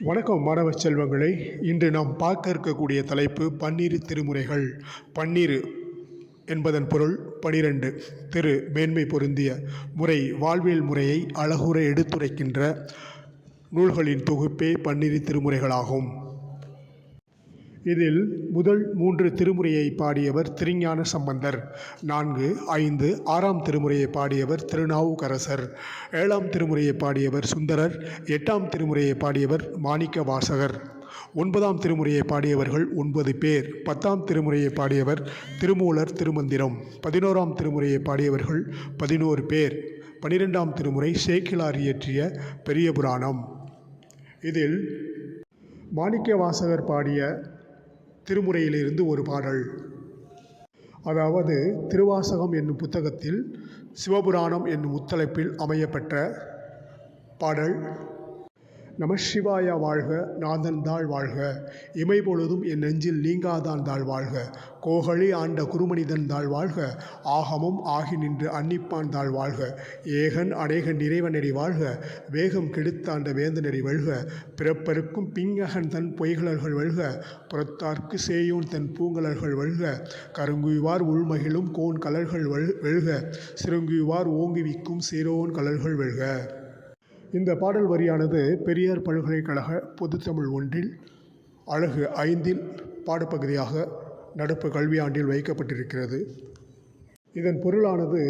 வணக்கம் மாணவ செல்வங்களை. இன்று நாம் பார்க்க இருக்கக்கூடிய தலைப்பு பன்னீர் திருமுறைகள். பன்னீர் என்பதன் பொருள் பனிரெண்டு. திரு மேன்மை பொருந்திய முறை வாழ்வியல் முறையை அழகுற எடுத்துரைக்கின்ற நூல்களின் தொகுப்பே பன்னிரு திருமுறைகளாகும். இதில் முதல் மூன்று திருமுறையை பாடியவர் திருஞான சம்பந்தர் நான்கு ஐந்து ஆறாம் திருமுறையை பாடியவர் திருநாவுக்கரசர் ஏழாம் திருமுறையை பாடியவர் சுந்தரர் எட்டாம் திருமுறையை பாடியவர் மாணிக்க வாசகர் ஒன்பதாம் திருமுறையை பாடியவர்கள் ஒன்பது பேர் பத்தாம் திருமுறையை பாடியவர் திருமூலர் திருமந்திரம் பதினோராம் திருமுறையை பாடியவர்கள் பதினோரு பேர் பனிரெண்டாம் திருமுறை சேக்கிலார் இயற்றிய பெரிய புராணம். இதில் மாணிக்க வாசகர் பாடிய திருமுறையிலிருந்து ஒரு பாடல். அதாவது திருவாசகம் என்னும் புத்தகத்தில் சிவபுராணம் என்னும் முத்தலைப்பில் அமையப்பெற்ற பாடல். நமசிவாய வாழ்க நாதன் தாழ் வாழ்க. இமை பொழுதும் என் நெஞ்சில் நீங்காதான் தாழ் வாழ்க. கோகழி ஆண்ட குருமனிதன் தாழ் வாழ்க. ஆகமும் ஆகி நின்று அன்னிப்பான் தாழ் வாழ்க. ஏகன் அநேகன் இறைவனடி வாழ்க. வேகம் கெடுத்தாண்ட வேந்தனடி வெல்க. பிறப்பருக்கும் பிங்ககன் தன் பொய்களர்கள் வெல்க. புறத்தார்க்கு சேயோன் தன் பூங்கலர்கள் வெல்க. கருங்குவார் உள்மகிழும் கோன் கலர்கள் வழு வெல்க. சிறுங்குவார் ஓங்குவிக்கும் சிரோன் கலர்கள் வெல்க. இந்த பாடல் வரியானது பெரியார் பல்கலைக்கழக பொதுத்தமிழ் ஒன்றில் அழகு ஐந்தில் பாடப்பகுதியாக நடப்பு கல்வியாண்டில் வைக்கப்பட்டிருக்கிறது. இதன் பொருளானது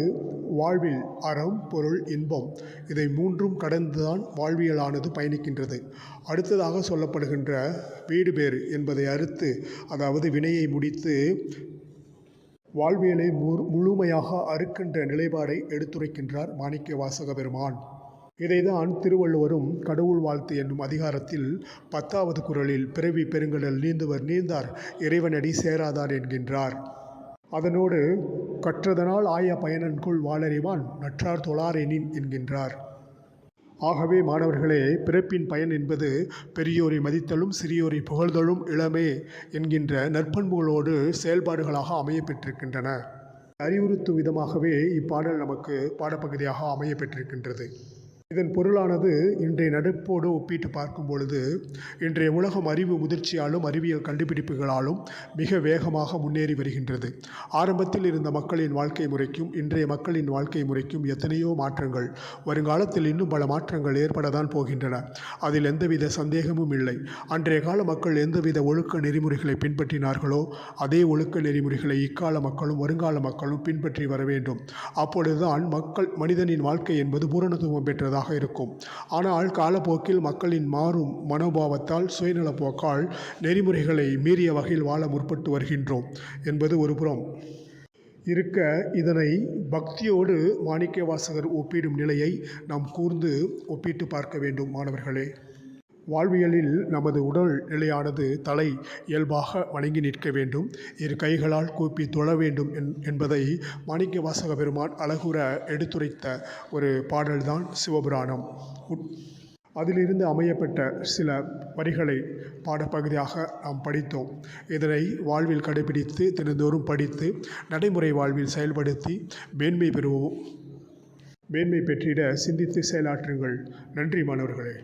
வாழ்வில் அறம் பொருள் இன்பம் இதை மூன்றும் கடந்துதான் வாழ்வியலானது பயணிக்கின்றது. அடுத்ததாக சொல்லப்படுகின்ற வீடு பேறு என்பதை அறுத்து அதாவது வினையை முடித்து வாழ்வியலை முழு முழுமையாக அறுக்கின்ற நிலைப்பாடை எடுத்துரைக்கின்றார் மாணிக்க வாசக பெருமான் இதைதான் திருவள்ளுவரும் கடவுள் வாழ்த்து என்னும் அதிகாரத்தில் பத்தாவது குரலில் பிறவி பெருங்கடல் நீந்துவர் நீந்தார் இறைவனடி சேராதார் என்கின்றார். அதனோடு கற்றதனால் ஆய பயனன்குள் வாழறிவான் நற்றார் தொழாரெனின் என்கின்றார். ஆகவே மாணவர்களே பிறப்பின் பயன் என்பது பெரியோரை மதித்தலும் சிறியோரை புகழ்தலும் இளமே என்கின்ற நற்பண்புகளோடு செயல்பாடுகளாக அமையப்பெற்றிருக்கின்றன. அறிவுறுத்தும் விதமாகவே இப்பாடல் நமக்கு பாடப்பகுதியாக அமையப்பெற்றிருக்கின்றது. இதன் பொருளானது இன்றைய நடப்போடு ஒப்பிட்டு பார்க்கும் பொழுது இன்றைய உலகம் அறிவு முதிர்ச்சியாலும் அறிவியல் கண்டுபிடிப்புகளாலும் மிக வேகமாக முன்னேறி வருகின்றது. ஆரம்பத்தில் இருந்த மக்களின் வாழ்க்கை முறைக்கும் இன்றைய மக்களின் வாழ்க்கை முறைக்கும் எத்தனையோ மாற்றங்கள் வருங்காலத்தில் இன்னும் பல மாற்றங்கள் ஏற்படத்தான் போகின்றன. அதில் எந்தவித சந்தேகமும் இல்லை. அன்றைய கால மக்கள் எந்தவித ஒழுக்க நெறிமுறைகளை பின்பற்றினார்களோ அதே ஒழுக்க நெறிமுறைகளை இக்கால மக்களும் வருங்கால மக்களும் பின்பற்றி வர வேண்டும். அப்பொழுதுதான் மக்கள் மனிதனின் வாழ்க்கை என்பது பூரணத்துவம் பெற்றதா உள்ளதாக இருக்கும். ஆனால் காலப்போக்கில் மக்களின் மாறும் மனோபாவத்தால் சுயநலப்போக்கால் நெறிமுறைகளை மீறிய வகையில் வாழ முற்பட்டு வருகின்றோம் என்பது ஒரு புறம். இருக்க இதனை பக்தியோடு மாணிக்க வாசகர் ஒப்பிடும் நிலையை நாம் கூர்ந்து ஒப்பிட்டு பார்க்க வேண்டும் மாணவர்களே. வாழ்வியலில் நமது உடல் நிலையானது தலை இயல்பாக வணங்கி நிற்க வேண்டும். இரு கைகளால் கூப்பி தொழ வேண்டும் என்பதை மாணிக்க வாசக பெருமான் அழகுற எடுத்துரைத்த ஒரு பாடல்தான் சிவபுராணம். அதிலிருந்து அமையப்பட்ட சில வரிகளை பாடப்பகுதியாக நாம் படித்தோம். இதனை வாழ்வில் கடைபிடித்து தினந்தோறும் படித்து நடைமுறை வாழ்வில் செயல்படுத்தி மேன்மை பெறுவோம். மேன்மை பெற்றிட சிந்தித்து செயலாற்றுங்கள். நன்றி மாணவர்களே.